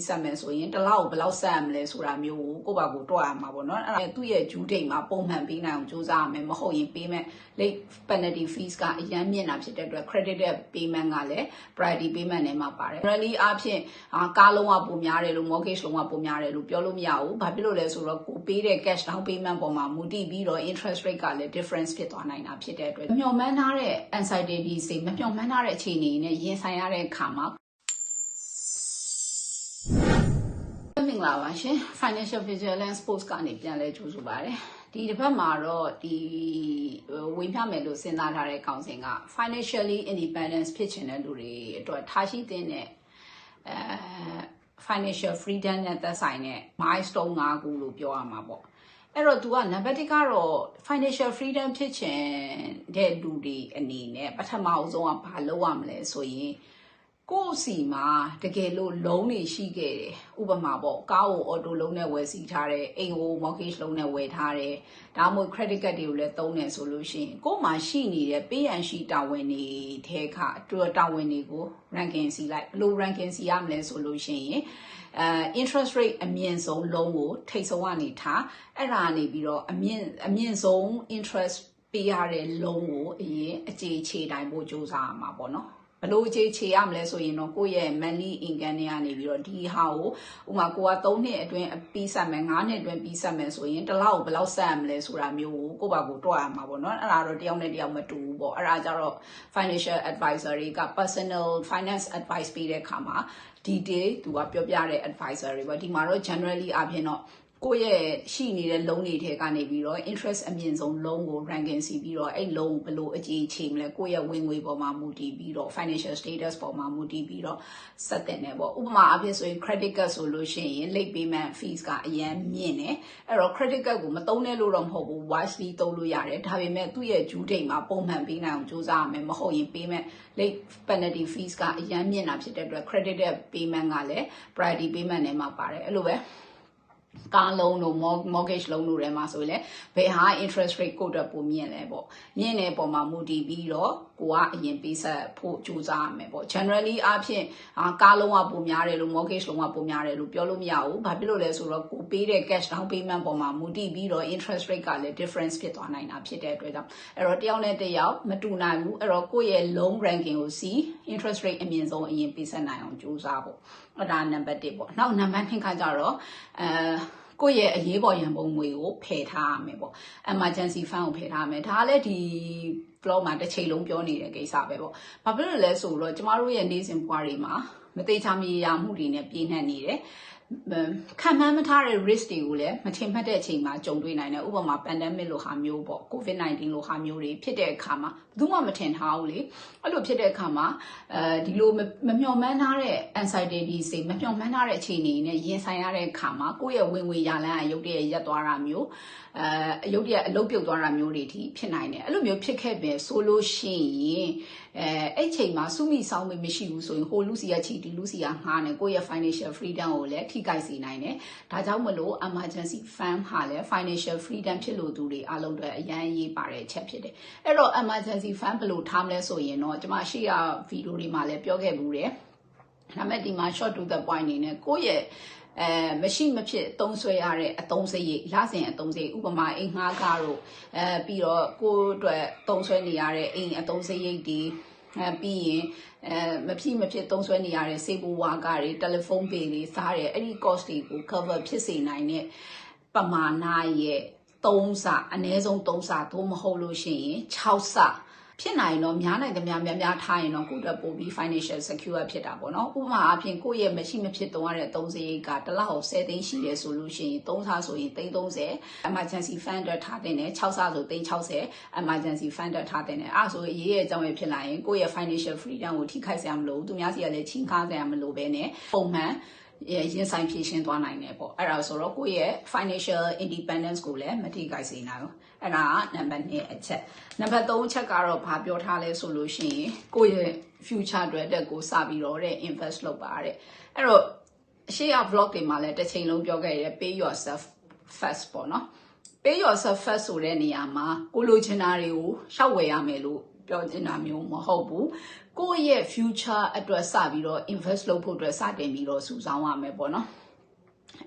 ပြီးဆက်မယ်ဆိုရင်တစ်လောက်ဘယ်လောက်ဆက်ရမလဲဆိုတာမျိုးကိုကိုယ့်ဘာကိုတွက်ရမှာပေါ့နော်အဲ့ဒါသူ့ရဲ့ due date မှာပုံမှန်ပေးနိုင်အောင်စူးစမ်းရမယ်မဟုတ်ရင် payment late penalty fees ကအရန်မြင့်တာဖြစ်တဲ့အတွက် credited payment ကလည်း priority payment နဲ့မှာပါတယ် really အဖြစ်အာကားလုံးဝပုံများတယ်လို့ mortgage လုံးဝပုံများတယ်လို့ပြောလို့မရဘူးဘာဖြစ်လို့လဲဆိုတော့ကိုပေးတဲ့ cash down payment ပေါ်မှာမူတည်ပြီးတော့ interest rate ကလည်း difference ဖြစ်သွားနိုင်တာဖြစ်တဲ့အတွက်မျှော်မှန်းထားတဲ့ anxiety စိတ်မမျှော်မှန်းထားတဲ့အခြေအနေနဲ့ရင်ဆိုင်ရတဲ့အခါမှာ င်္ဂလာပါရှင် Financial Vigilance Post ကနေပြန်လဲကြိုဆိုပါရစေဒီတစ်ပတ်မှာတော့ဒီဝင်ပြမယ်လို့စဉ်းစားထားတဲ့ကောင်စဉ်က financially independence ဖြစ်ချင်တဲ့လူတွေအတွက်ထားရှိတဲ့အဲ financial freedom နဲ့သက်ဆိုင်တဲ့ milestone ၅ခုလို့ပြောရမှာပေါ့အဲ့တော့ तू ကနံပါတ်1ကတော့ financial freedom ဖြစ်ချင်တဲ့လူတွေအနေနဲ့ပထမအဆုံးကဘာလုပ်ရမလဲဆိုရင် ကိုယ့်စီမှာတကယ်လို့လုံးနေရှိခဲ့တယ်ဥပမာပေါ့ကားကိုအော်တိုလုံးနဲ့ဝယ်စီထားတယ်အိမ်ကို mortgage လုံးနဲ့ဝယ်ထားတယ်ဒါမှမဟုတ် credit card တွေကိုလည်းသုံးတယ်ဆိုလို့ရှိရင်ကိုယ့်မှာရှိနေတဲ့ pay and sheet တာဝန်တွေထဲခအတွက်တာဝန်တွေကို ranking စီလိုက်ဘယ်လို ranking စီရမလဲဆိုလို့ရှိရင်အဲ interest rate အမြင့်ဆုံးလုံးကိုထိတ်ဆုံးကနေထားအဲ့ဒါနေပြီးတော့အမြင့်အမြင့်ဆုံး interest ပေးရတဲ့လုံးကိုအရင်အခြေခြေတိုင်းဖို့စူးစမ်းရမှာပေါ့နော် ဘလို့အခြေချေရမလဲဆိုရင်တော့ကိုယ့်ရဲ့ monthly income တွေကနေပြီးတော့ဒီဟာကိုဥမာကိုက3နှစ်အတွင်းပြီးဆက်မယ်9နှစ်အတွင်းပြီးဆက်မယ်ဆိုရင်တစ်လောက်ဘယ်လောက်ဆက်ရမလဲဆိုတာမျိုးကိုကိုယ့်ဘာကိုတွက်ရမှာပေါ့နော်အဲ့ဒါတော့တယောက်နဲ့တယောက်မတူဘူးပေါ့အဲ့ဒါကြတော့ financial advisor တွေက personal finance advice ပေးတဲ့အခါမှာ detail သူကပြောပြတဲ့ advisor တွေပေါ့ဒီမှာတော့ generally အပြင်တော့ ကိုယ့်ရဲ့ရှိနေတဲ့ loan တွေထဲကနေပြီးတော့ interest အမြင့်ဆုံး loan ကို ranking စီပြီးတော့အဲ့ loan ဘယ်လိုအကြီးချိန်မလဲကိုယ့်ရဲ့ဝင်ငွေပေါ်မှာမူတည်ပြီးတော့ financial status ပေါ်မှာမူတည်ပြီးတော့ဆက်တင်တယ်ပေါ့ဥပမာအဖြစ်ဆိုရင် credit card ဆိုလို့ရှိရင် late payment fees ကအရန်မြင့်တယ်အဲ့တော့ credit card ကိုမသုံးနဲ့လို့တော့မဟုတ်ဘူး wisely သုံးလို့ရတယ်ဒါပေမဲ့သူ့ရဲ့ due date မှာပုံမှန်ပေးနိုင်အောင်စူးစမ်းရမယ်မဟုတ်ရင် payment late penalty fees ကအရန်မြင့်တာဖြစ်တဲ့အတွက် credited payment ကလည်း priority payment နဲ့မှာပါတယ်အဲ့လိုပဲ ကားလုံးတို့ mortgage လုံးတို့ထဲမှာဆိုရင်လည်းဘယ်ဟာ interest rate ကိုတော့ပုံမြင့်လဲပေါ့မြင့်တဲ့ပုံမှာမူတည်ပြီးတော့ ကိုကအရင်ပေးဆက်ဖို့ကြိုးစားရမယ်ပေါ့ generally အားဖြင့်ကားလုံးကပုံများတယ်လို့ mortgage လုံးကပုံများတယ်လို့ပြောလို့မရဘူးဘာဖြစ်လို့လဲဆိုတော့ကိုပေးတဲ့ cash down payment ပုံမှာမူတည်ပြီးတော့ interest rate ကလည်း difference ဖြစ်သွားနိုင်တာဖြစ်တဲ့အတွက်ကြောင့်အဲ့တော့တယောက်နဲ့တယောက်မတူနိုင်ဘူးအဲ့တော့ကိုယ့်ရဲ့ loan ranking ကိုစီ interest rate အမြင့်ဆုံးအရင်ပေးဆက်နိုင်အောင်ကြိုးစားဖို့အဲ့ဒါနံပါတ်1ပေါ့နောက်နံပါတ်2ခါကျတော့အဲကိုယ့်ရဲ့အရေးပေါ်ရန်ပုံငွေကိုဖယ်ထားရမယ်ပေါ့ emergency fund ကိုဖယ်ထားရမယ်ဒါကလည်းဒီ blog မှာတစ်ချိန်လုံးပြောနေတဲ့ကိစ္စပဲပေါ့ဘာဖြစ်လို့လဲဆိုတော့ကျမတို့ရဲ့နေ့စဉ်ဘဝတွေမှာမသေးချာမြေယာမှုတွေနဲ့ပြည့်နှက်နေတယ်ခံမှန်းမထားတဲ့ risk တွေကိုလည်းမထင်မှတ်တဲ့အချိန်မှာကြုံတွေ့နိုင်တယ်ဥပမာ pandemic လိုဟာမျိုးပေါ့ covid-19 လိုဟာမျိုးတွေဖြစ်တဲ့အခါမှာဘယ်သူမှမထင်ထားဘူးလေအဲ့လိုဖြစ်တဲ့အခါမှာအဲဒီလိုမမျှော်မှန်းထားတဲ့ anxiety စိတ်မမျှော်မှန်းထားတဲ့အခြေအနေနဲ့ရင်ဆိုင်ရတဲ့အခါမှာကိုယ့်ရဲ့ဝင်ငွေရလန်းအရုပ်တရက်ရက်သွားတာမျိုးအဲအရုပ်တရက်အလုပ်ပြုတ်သွားတာမျိုးတွေထိဖြစ်နိုင်တယ်အဲ့လိုမျိုးဖြစ်ခဲ့ပဲဆိုလို့ရှိရင်အဲအဲ့ချိန်မှာစုမိဆောင်မမရှိဘူးဆိုရင်ဟိုလူစီကချီဒီလူစီကငှားနေကိုယ့်ရဲ့ financial freedom ကိုလည်းထိခိုက်စေနိုင်တယ်ဒါကြောင့်မလို့ emergency fund ဟာလည်း financial freedom ဖြစ်လို့သူတွေအားလုံးတွေအရန်ရေးပါတဲ့အချက်ဖြစ်တယ်အဲ့တော့ emergency fund ဘယ်လိုထားမလဲဆိုရင်တော့ကျွန်မရှိရဗီဒီယိုတွေမှာလည်းပြောခဲ့ဘူးတယ်ဒါမဲ့ဒီမှာ short to the point အနေနဲ့ကိုယ့်ရဲ့အဲမရှိမဖြစ်အသုံးဆွဲရတဲ့အသုံးစရိတ်လစဉ်အသုံးစရိတ်ဥပမာအိမ်ငှားကားတို့အဲပြီးတော့ကိုယ့်အတွက်သုံးဆွဲနေရတဲ့အိမ်အသုံးစရိတ်တွေ အဲပြီးရင်အဲမဖြစ်မဖြစ်သုံးဆွဲနေရတဲ့စေဘူဝါကတွေတယ်လီဖုန်းပေတွေစားတယ်အဲ့ဒီ cost တွေကို cover ဖြစ်စေနိုင်တဲ့ပမာဏရဲ့3ဆအနည်းဆုံး3ဆသို့မဟုတ်လို့ရှိရင်6ဆ ဖြစ်နိုင်တော့များနိုင်သမျှများများထားရင်တော့ကိုယ့်အတွက်ပို့ပြီး financial secure ဖြစ်တာပေါ့နော်ဥပမာအပြင်ကိုယ့်ရဲ့မရှိမဖြစ်သုံးရတဲ့သုံးစရိတ်ကတစ်လကို10သိန်းရှိတယ်ဆိုလို့ရှိရင်3ဆဆိုရင်330 emergency fund အတွက်ထားတင်တယ်6ဆဆို360 emergency fund အတွက်ထားတင်တယ်အဲ့ဆိုရေးရဲ့အကြောင်းရဖြစ်လာရင်ကိုယ့်ရဲ့ financial freedom ကိုထိခိုက်စရာမလိုဘူးသူများစီကလည်းချင်းကားစရာမလိုဘဲနဲ့ပုံမှန် ရင်ဆိုင်ဖြည့်ရှင်းသွားနိုင်တယ်ပေါ့အဲ့ဒါဆိုတော့ကိုယ့်ရဲ့ financial independence ကိုလည်းမထိခိုက်စေနိုင်ဘူးအဲ့ဒါကနံပါတ်2အချက်နံပါတ်3အချက်ကတော့ဘာပြောထားလဲဆိုလို့ရှိရင်ကိုယ့်ရဲ့ future အတွက်တက်ကိုစပြီးတော့တဲ့ invest လုပ်ပါတဲ့အဲ့တော့အရှိရ vlog တွေမှာလည်းတစ်ချိန်လုံးပြောခဲ့ရ pay yourself first ပေါ့နော် pay yourself first ဆိုတဲ့နေရာမှာကိုလိုချင်တာတွေကိုရှောက်ဝယ်ရမယ်လို့ပြောချင်တာမျိုးမဟုတ်ဘူး ကိုယ့်ရဲ့ future အတွက်စပြီးတော့ invest လုပ်ဖို့အတွက်စတင်ပြီးတော့စုဆောင်းရမယ်ပေါ့နော်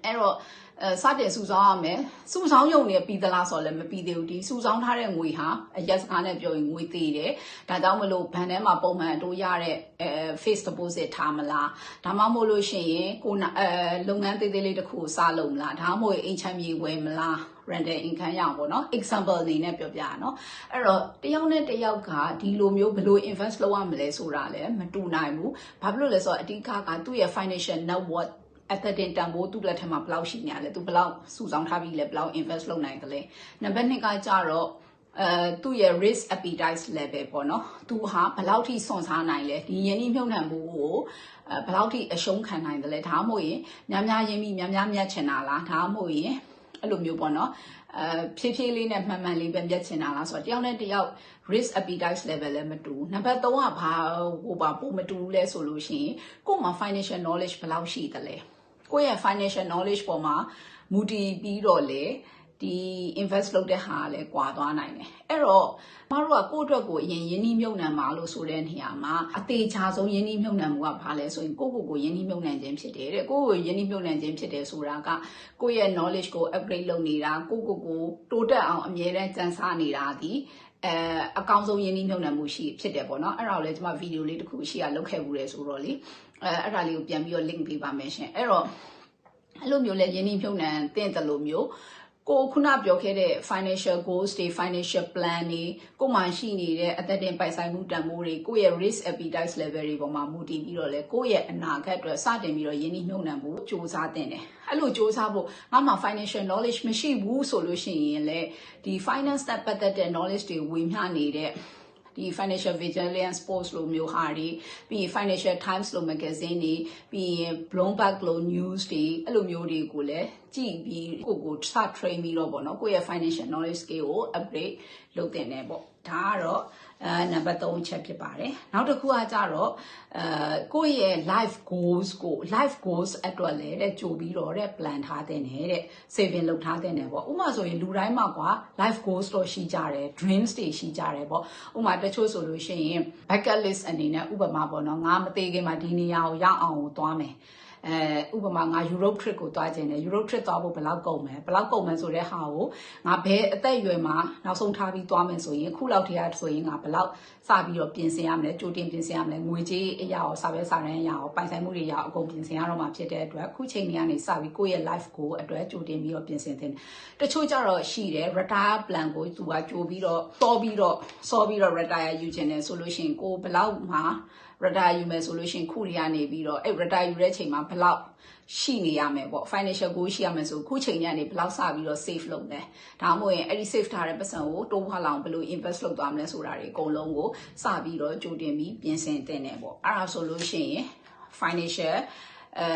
အဲ့တော့ အဲစတင်စုဆောင်းရမယ်စုဆောင်းရုံနဲ့ပြီးသလားဆိုတော့လည်းမပြီးသေးဘူးဒီစုဆောင်းထားတဲ့ငွေဟာအရက်စကားနဲ့ပြောရင်ငွေသေးတယ်ဒါကြောင့်မလို့ဘဏ်ထဲမှာပုံမှန်အတိုးရတဲ့အဲ face deposit ထားမလားဒါမှမဟုတ်လို့ရှိရင်ကိုအဲလုပ်ငန်းသေးသေးလေးတစ်ခုစလုပ်မလားဒါမှမဟုတ်အိမ်ချမ်းမြေဝယ်မလား rental income ရအောင်ပေါ့နော် example အနေနဲ့ပြောပြရနော်အဲ့တော့တယောက်နဲ့တယောက်ကဒီလိုမျိုးဘယ်လို invest လုပ်ရမလဲဆိုတာလည်းမတူနိုင်ဘူးဘာဖြစ်လို့လဲဆိုတော့အဓိကကသူ့ရဲ့ financial network အ သက်တင်တန်ဖိုးသူ့လက်ထက်မှာဘယ်လောက်ရှိနေရလဲသူဘယ်လောက်စုဆောင်းထားပြီးလဲဘယ်လောက် invest လုပ်နိုင်တယ်လဲနံပါတ်2ကကြတော့အဲသူ့ရဲ့ risk appetite level ပေါ့နော်သူဟာဘယ်လောက်ထိစွန့်စားနိုင်လဲဒီယင်းနှိမ့်မြုပ်နှံမှုကိုအဲဘယ်လောက်ထိအရှုံးခံနိုင်တယ်လဲဒါမှမဟုတ်ရင်များများရင်းပြီးများများမြတ်ချင်တာလားဒါမှမဟုတ်ရင်အဲ့လိုမျိုးပေါ့နော်အဲဖြည်းဖြည်းလေးနဲ့မှန်မှန်လေးပဲမြတ်ချင်တာလားဆိုတော့တယောက်နဲ့တယောက် risk appetite level လည်းမတူနံပါတ်3ကဘာဟိုပါပိုမတူလဲဆိုလို့ရှိရင်ကို့မှာ financial knowledge ဘယ်လောက်ရှိသလဲ ကိုယ့်ရဲ့ financial knowledge ပေါ်မှာမူတည်ပြီးတော့လေဒီ invest လုပ်တဲ့ဟာလည်းကွာသွားနိုင်တယ်အဲ့တော့မတို့ကကိုယ့်အတွက်ကိုအရင်ယင်းနှီးမြုပ်နှံပါလို့ဆိုတဲ့နေရာမှာအသေးချာဆုံးယင်းနှီးမြုပ်နှံမှုကဘာလဲဆိုရင်ကိုယ့်ကိုယ်ကိုယင်းနှီးမြုပ်နှံခြင်းဖြစ်တယ်တဲ့ကိုယ့်ကိုယင်းနှီးမြုပ်နှံခြင်းဖြစ်တယ်ဆိုတာကကိုယ့်ရဲ့ knowledge ကို upgrade လုပ်နေတာကိုယ့်ကိုယ်ကိုတိုးတက်အောင်အမြဲတမ်းကြံစားနေတာဒီအဲအကောင်းဆုံးယင်းနှီးမြုပ်နှံမှုရှိဖြစ်တယ်ပေါ့နော်အဲ့ဒါကိုလည်းကျွန်မဗီဒီယိုလေးတစ်ခုရှိရလုပ်ခဲ့ဘူးလေဆိုတော့လေ အဲအဲ့ဒါလေးကိုပြန်ပြီးတော့ link ပေးပါမယ်ရှင်အဲ့တော့အဲ့လိုမျိုးလဲယင်းနှီးမြုပ်နှံတဲ့တယ်လို့မျိုးကိုခုနပြောခဲ့တဲ့ financial goals တွေ financial plan တွေကိုမှရှိနေတဲ့အသက်တင်ပိုင်ဆိုင်မှုတန်ဖိုးတွေကိုယ့်ရဲ့ risk appetite level တွေပေါ်မှာမူတည်ပြီးတော့လေကိုယ့်ရဲ့အနာဂတ်အတွက်စတင်ပြီးတော့ယင်းနှီးမြုပ်နှံဖို့စ조사တင်တယ်အဲ့လိုစ조사ဖို့ငါမှ financial knowledge မရှိဘူးဆိုလို့ရှိရင်လေဒီ finance နဲ့ပတ်သက်တဲ့ knowledge တွေဝေမျှနေတဲ့ ဒီ financial vigilance post လို့မျိုးဟာတွေပြီးရင် financial times လို့ magazine တွေပြီးရင် bloomberg လို့ news တွေအဲ့လိုမျိုးတွေကိုလည်း ကြည့်ပြီးကိုကိုစ train ပြီးတော့ပေါ့နော်ကိုယ့်ရဲ့ financial knowledge skill ကို upgrade လုပ်တင်တယ်ပေါ့ဒါကတော့အဲနံပါတ်3ချက်ဖြစ်ပါတယ်နောက်တစ်ခုကကြတော့အဲကိုယ့်ရဲ့ life goals ကို life goals အတွက်လည်းတဲ့ကြိုပြီးတော့တဲ့ plan ထားတဲ့နဲ့တဲ့ saving လုပ်ထားတဲ့နဲ့ပေါ့ဥပမာဆိုရင်လူတိုင်းမှာကွာ life goals တော့ရှိကြတယ် dreams တွေရှိကြတယ်ပေါ့ဥပမာတချို့ဆိုလို့ရှိရင် bucket list အနေနဲ့ဥပမာပေါ့နော်ငါမသေးခင်မှာဒီနေရာကိုရောက်အောင်ကိုသွားမယ် အဲဥပမာငါ Europe trip ကိုသွားခြင်းတယ် Europe trip သွားဖို့ဘယ်လောက်ကုန်မယ်ဘယ်လောက်ကုန်မယ်ဆိုတဲ့ဟာကိုငါဘယ်အသက်အရွယ်မှာနောက်ဆုံးထားပြီးသွားမယ်ဆိုရင်ခုလောက်တည်းရဆိုရင်ငါဘယ်လောက်စပြီးတော့ပြင်ဆင်ရမလဲကြိုတင်ပြင်ဆင်ရမလဲငွေကြေးအရာရောစာပဲစာရန်အရာရောပိုင်ဆိုင်မှုတွေရအောင်အကုန်ပြင်ဆင်ရတော့မှာဖြစ်တဲ့အတွက်ခုချိန်ကြီးကနေစပြီးကိုယ့်ရဲ့ life ကိုအတွက်ကြိုတင်ပြီးတော့ပြင်ဆင်သင့်တယ်တချို့ကြတော့ရှိတယ် retire plan ကိုသူကကြိုပြီးတော့စောပြီးတော့စောပြီးတော့ retire ယူခြင်းတယ်ဆိုလို့ရှိရင်ကိုဘယ်လောက်မှာ retire ယူမယ်ဆိုလို့ရှိရင်ခုတွေကနေပြီးတော့အဲ့ retire ယူတဲ့ချိန်မှာဘယ်လောက်ရှိနေရမယ်ပေါ့ financial goal ရှိရမယ်ဆိုခုချိန်ညနေဘယ်လောက်စပြီးတော့ save လုပ်လဲဒါမှမဟုတ်ရင်အဲ့ဒီ save ထားတဲ့ပတ်စံကိုတိုးဖွာလောင်ဘယ်လို invest လုပ်သွားမလဲဆိုတာတွေအကုန်လုံးကိုစပြီးတော့ကြိုတင်ပြီးပြင်ဆင်တင်တယ်ပေါ့အဲ့ဒါဆိုလို့ရှိရင် financial အဲ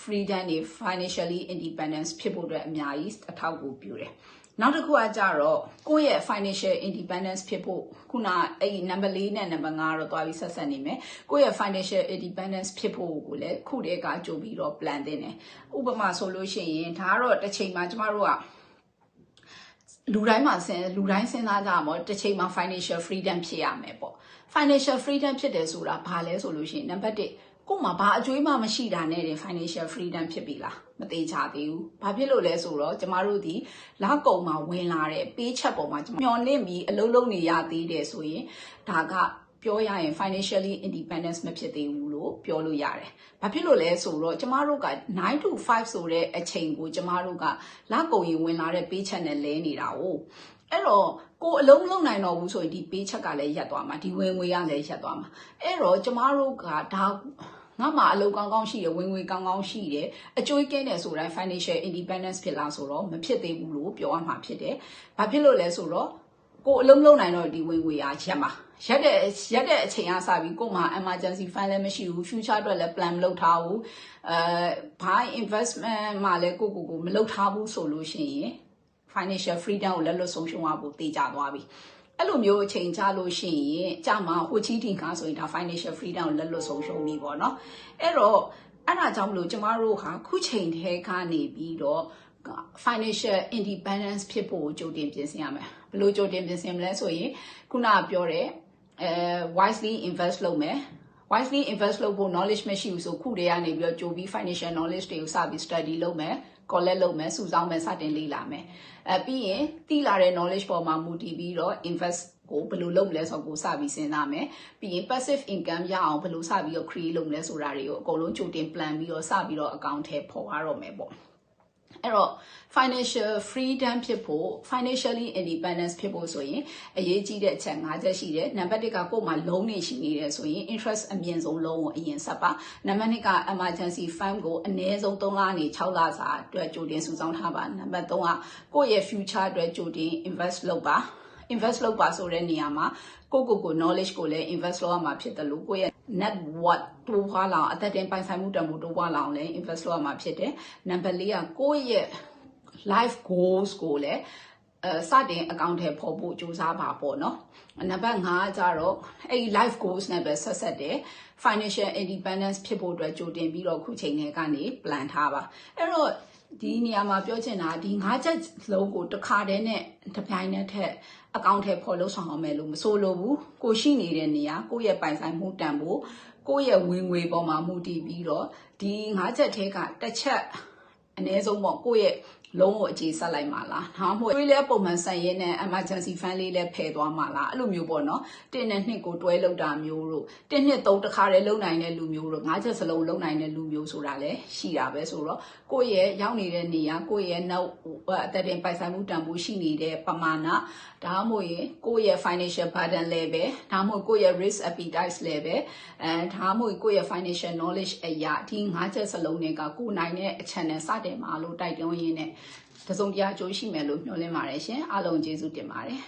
freedom တွေ financially independence ဖြစ်ဖို့အတွက်အများကြီးအထောက်အကူပြုတယ် နောက်တစ်ခုကကြတော့ကိုယ့်ရဲ့ financial independence ဖြစ်ဖို့ခုနအဲ့ဒီ number 4နဲ့ number 5တော့တွားပြီးဆက်ဆက်နေမယ်ကိုယ့်ရဲ့ financial independence ဖြစ်ဖို့ကိုလည်းခုတည်းကကြိုပြီးတော့ plan တင်တယ်ဥပမာဆိုလို့ရှိရင်ဒါကတော့တစ်ချိန်မှာကျမတို့ကလူတိုင်းမှာစဉ်လူတိုင်းစဉ်းစားကြမှာတစ်ချိန်မှာ financial freedom ဖြစ်ရမယ်ပေါ့ financial freedom ဖြစ်တယ်ဆိုတာဘာလဲဆိုလို့ရှိရင် number 1 ကို့မှာဘာအကျွေးမှမရှိတာနဲ့တင် financial freedom ဖြစ်ပြီလားမသေးချသေးဘူး။ဘာဖြစ်လို့လဲဆိုတော့ကျမတို့ဒီလောက်ကုံမှာဝင်လာတဲ့ပေးချက်ပေါ်မှာမျောလင့်ပြီးအလုံးလုံးနေရသေးတယ်ဆိုရင်ဒါကပြောရရင် financially independence မဖြစ်သေးဘူးလို့ပြောလို့ရတယ်။ဘာဖြစ်လို့လဲဆိုတော့ကျမတို့က9 to 5ဆိုတဲ့အချိန်ကိုကျမတို့ကလောက်ကုံရင်ဝင်လာတဲ့ပေးချက်နဲ့လဲနေတာ哦အဲ့တော့ကိုအလုံးလုံးနိုင်တော့ဘူးဆိုရင်ဒီပေးချက်ကလည်းရက်သွားမှာဒီဝင်ငွေကလည်းရက်သွားမှာအဲ့တော့ကျမတို့ကဒါ ငါမှအလုပ်ကောင်းကောင်းရှိတယ်ဝင်ငွေကောင်းကောင်းရှိတယ်အကျိုးကင်းတယ်ဆိုတိုင်း financial independence ဖြစ်လားဆိုတော့မဖြစ်သေးဘူးလို့ပြောရမှာဖြစ်တယ်။ဘာဖြစ်လို့လဲဆိုတော့ကိုအလုံးလုံးနိုင်တော့ဒီဝင်ငွေအားရက်မှာရက်တဲ့ရက်တဲ့အချိန်အားစပြီးကိုမှ emergency fund လည်းမရှိဘူး future အတွက်လည်း plan မလုပ်ထားဘူးအဲဘာ investment မှလည်းကိုကိုကိုမလုပ်ထားဘူးဆိုလို့ရှိရင် financial freedom ကိုလက်လွတ်ဆုံးရှုံးရဖို့တေချာသွားပြီ အဲ့လိုမျိုးအချိန်ချလို့ရှိရင်ကြာမှာဟိုချီးတင်ကားဆိုရင်ဒါ financial freedom ကိုလက်လွတ်ဆုံးရှုံးပြီပေါ့နော်အဲ့တော့အဲ့ဒါကြောင့်မလို့ကျမတို့ဟာခုချိန်ထဲကနေပြီးတော့ financial independence ဖြစ်ဖို့ကြိုတင်ပြင်ဆင်ရမယ်ဘယ်လိုကြိုတင်ပြင်ဆင်မလဲဆိုရင်ခုနကပြောတဲ့အဲ wisely invest လုပ်မယ် wisely invest လုပ်ဖို့ knowledge မရှိဘူးဆိုခုတည်းကနေပြီးတော့ကြိုပြီး financial knowledge တွေကိုစပြီး study လုပ်မယ် collect လုပ်မယ်စုဆောင်းမယ်စတင်လေ့လာမယ်အဲပြီးရင်သိလာတဲ့ knowledge ပေါ်မှာမူတည်ပြီးတော့ invest ကိုဘယ်လိုလုပ်မလဲဆိုတော့ကိုစပြီးစဉ်းစားမယ်ပြီးရင် passive income ရအောင်ဘယ်လိုစပြီးတော့ create လုပ်မလဲဆိုတာတွေကိုအကုန်လုံးကြိုတင် plan ပြီးတော့စပြီးတော့ account ထဲပေါ်ရတော့မယ်ပေါ့ အဲ့တော့ financial freedom ဖြစ်ဖို့ financially independence ဖြစ်ဖို့ဆိုရင်အရေးကြီးတဲ့အချက်၅ချက်ရှိတယ်။နံပါတ်1ကကိုယ်မှာ loan တွေရှိနေတယ်ဆိုရင် interest အမြင့်ဆုံး loan ကိုအရင်ဆက်ပါ။နံပါတ်2က emergency fund ကိုအနည်းဆုံး3လနေ6လစာအတွက်ကြိုတင်စုဆောင်းထားပါ။နံပါတ်3ကကိုယ့်ရဲ့ future အတွက်ကြိုတင် invest လုပ်ပါ။ invest လုပ်ပါဆိုတဲ့နေရာမှာကိုကိုကို knowledge ကိုလည်း invest လုပ်ရမှာဖြစ်တယ်လို့ကိုယ့်ရဲ့ net worth တိုးပွားလာအောင်အသက်တင်ပိုင်ဆိုင်မှုတန်ဖိုးတိုးပွားလာအောင်လည်း invest လုပ်ရမှာဖြစ်တယ်။နံပါတ်4ကကိုယ့်ရဲ့ life goals ကိုလည်းအဲစတင်အကောင့်ထဲပေါ်ဖို့စူးစမ်းပါပေါ့နော်နံပါတ်5ကကြတော့အဲ့ဒီ life goals နဲ့ပဲဆက်ဆက်တယ် financial independence ဖြစ်ဖို့အတွက်ကြိုတင်ပြီးတော့ခုချိန်ထဲကနေ plan ထားပါအဲ့တော့ဒီနေရာမှာပြောချင်တာဒီ၅ချက်လုံးကိုတစ်ခါတည်းနဲ့တစ်ပြိုင်နက်ထက်အကောင့်ထဲပေါ်လို့ဆောင်အောင်မယ်လို့မဆိုလိုဘူးကိုရှိနေတဲ့နေရာကိုယ့်ရဲ့ပိုင်ဆိုင်မှုတန်ဖို့ကိုယ့်ရဲ့ဝင်ငွေပေါ်မှာမူတည်ပြီးတော့ဒီ၅ချက်ထဲကတစ်ချက်အနည်းဆုံးပေါ့ကိုယ့်ရဲ့ လုံးဝအခြေဆက်လိုက်မှာလားဒါမှမဟုတ်တွေးလဲပုံမှန်ဆက်ရဲနဲ့ emergency fund လေးလဲဖယ်သွားမှာလားအဲ့လိုမျိုးပေါ့နော်တင်းနဲ့နှစ်ကိုတွဲလောက်တာမျိုးတို့တင်းနှစ်သုံးတစ်ခါတည်းလုံနိုင်တဲ့လူမျိုးတို့ငါးချက်စလုံးလုံနိုင်တဲ့လူမျိုးဆိုတာလဲရှိတာပဲဆိုတော့ကိုယ့်ရဲ့ရောက်နေတဲ့နေရာကိုယ့်ရဲ့နောက်အသက်တင်ပိုင်ဆိုင်မှုတန်ဖိုးရှိနေတဲ့ပမာဏဒါမှမဟုတ်ရင်ကိုယ့်ရဲ့ financial burden level ဒါမှမဟုတ်ကိုယ့်ရဲ့ risk appetite level အဲဒါမှမဟုတ်ကိုယ့်ရဲ့ financial knowledge အရာဒီငါးချက်စလုံးတွေကကိုယ်နိုင်တဲ့အချက်နဲ့စတင်မှာလို့တိုက်တွန်းရင်းနဲ့ တစုံတရာအကျိုးရှိမယ်လို့မျှော်လင့်ပါတယ်ရှင်အားလုံးကျေးဇူးတင်ပါတယ်